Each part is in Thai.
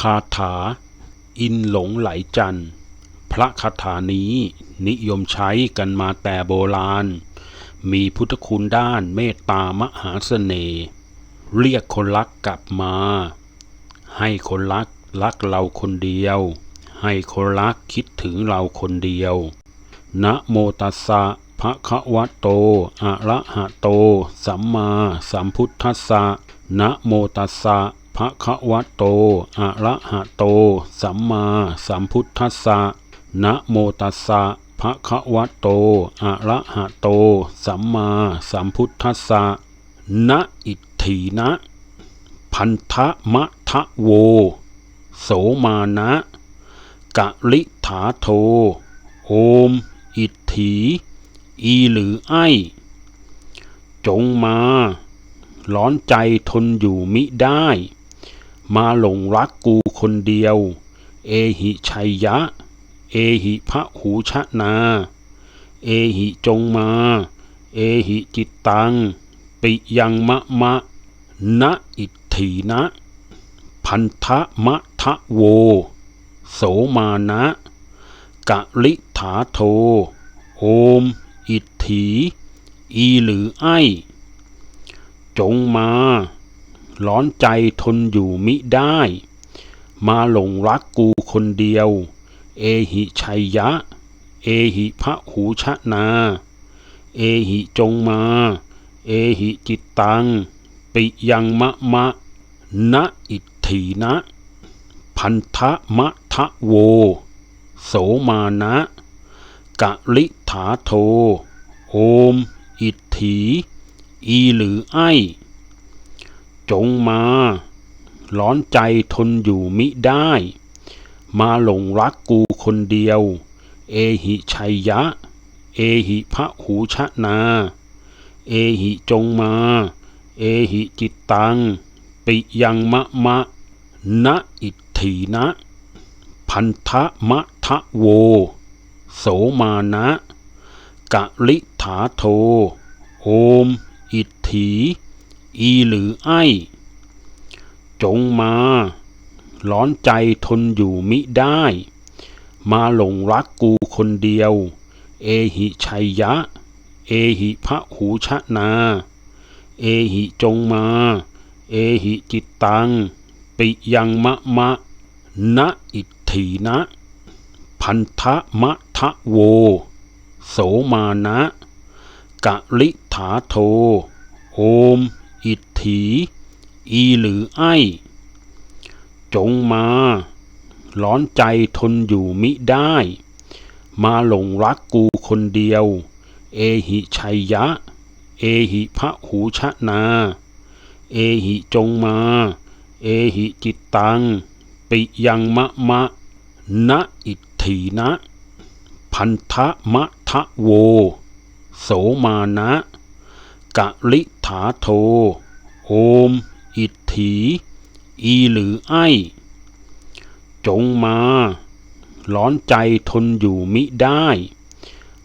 คาถา อินหลงไหลจันพระคาถานี้นิยมใช้กันมาแต่โบราณ มีพุทธคุณด้านเมตตามหาเสน่ห์เรียกคนรักกลับมา ให้คนรักรักเราคนเดียว ให้คนรักคิดถึงเราคนเดียว นะโมตัสสะภะคะวะโต อะระหะโต สัมมาสัมพุทธัสสะนะโมตัสสะ ภะคะวะโต อะระหะโต สัมมาสัมพุทธัสสะ นะโมตัสสะภะคะวะโต อะระหะโต สัมมาสัมพุทธัสสะ นะอิทถีนะ พันธะมะทะโว โสมานะ กะลิถาโท โอม อิทถี อีหรือไอ จงมา ร้อนใจทนอยู่มิได้ มาหลงรักกูคนเดียว เอหิชัยยะ เอหิพระหูชะนา เอหิจงมา เอหิจิตตัง ปิยังมะมะ นะอิทถีนะ พันธะมะทะโว โสมานะกะลิถาโท โอม อิทถี อีหรือไอ จงมา ร้อนใจทนอยู่มิได้ มาหลงรักกูคนเดียว เอหิชัยยะ เอหิพระหูชะนา เอหิจงมา เอหิจิตตัง ปิยังมะมะ นะอิทถีนะ พันธะมะทะโว โสมานะกะลิถาโท โอม อิทถี อีหรือไอ จงมา ร้อนใจทนอยู่มิได้ มาหลงรักกูคนเดียว เอหิชัยยะ เอหิพระหูชะนา เอหิจงมา เอหิจิตตัง ปิยังมะมะ นะอิทถีนะ พันธะมะทะโว โสมานะกะลิถาโท โอม อิทถี อีหรือไอ จงมา ร้อนใจทนอยู่มิได้ มาหลงรักกูคนเดียว เอหิชัยยะ เอหิพระหูชะนา เอหิจงมา เอหิจิตตัง ปิยังมะมะ นะอิทถีนะ พันธะมะทะโว โสมานะกะลิถาโท โอม อิทถี อีหรือไอ จงมา ร้อนใจทนอยู่มิได้ มาหลงรักกูคนเดียว เอหิชัยยะ เอหิพระหูชะนา เอหิจงมา เอหิจิตตัง ปิยังมะมะ นะอิทถีนะ พันธะมะทะโว โสมานะกะลิาโท โอม อิทถี อีหรือไอ จงมา ร้อนใจทนอยู่มิได้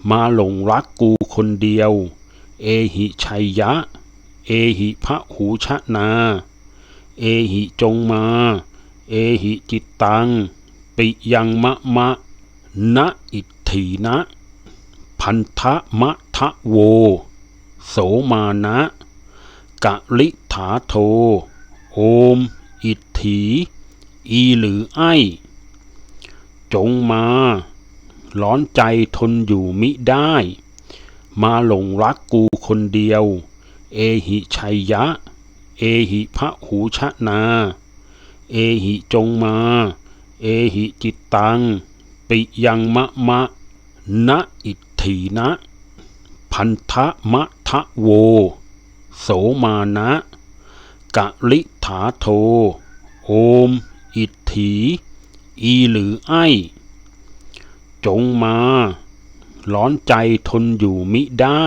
มาหลงรักกูคนเดียว เอหิชัยยะ เอหิพระหูชะนา เอหิจงมา เอหิจิตตัง ปิยังมะมะ นะอิทถีนะ พันธะมะทะโวโสมานะ กะลิถาโท โอม อิทถี อีหรือไอ จงมา ร้อนใจทนอยู่มิได้ มาหลงรักกูคนเดียว เอหิชัยยะ เอหิพระหูชะนา เอหิจงมา เอหิจิตตัง ปิยังมะมะ นะอิทถีนะ พันธะมะทะโว โสมานะกะลิถาโท โอม อิทถี อีหรือไอ จงมา ร้อนใจทนอยู่มิได้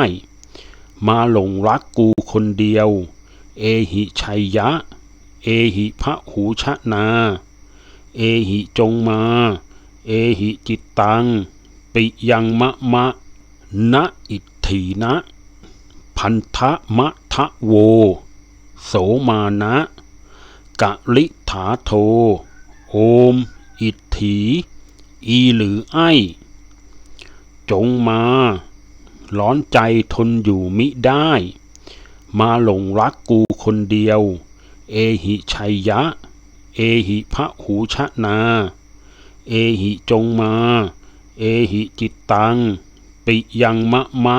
มาหลงรักกูคนเดียว เอหิชัยยะ เอหิพระหูชะนา เอหิจงมา เอหิจิตตัง ปิยังมะมะ นะอิทถีนะ พันธะมะ ทะโว โสมานะ กะลิถาโทโอโอม อิทถี อีหรือไอ จงมา ร้อนใจทนอยู่มิได้ มาหลงรักกูคนเดียว เอหิชัยยะ เอหิพระหูชะนา เอหิจงมา เอหิจิตตัง ปิยังมะมะ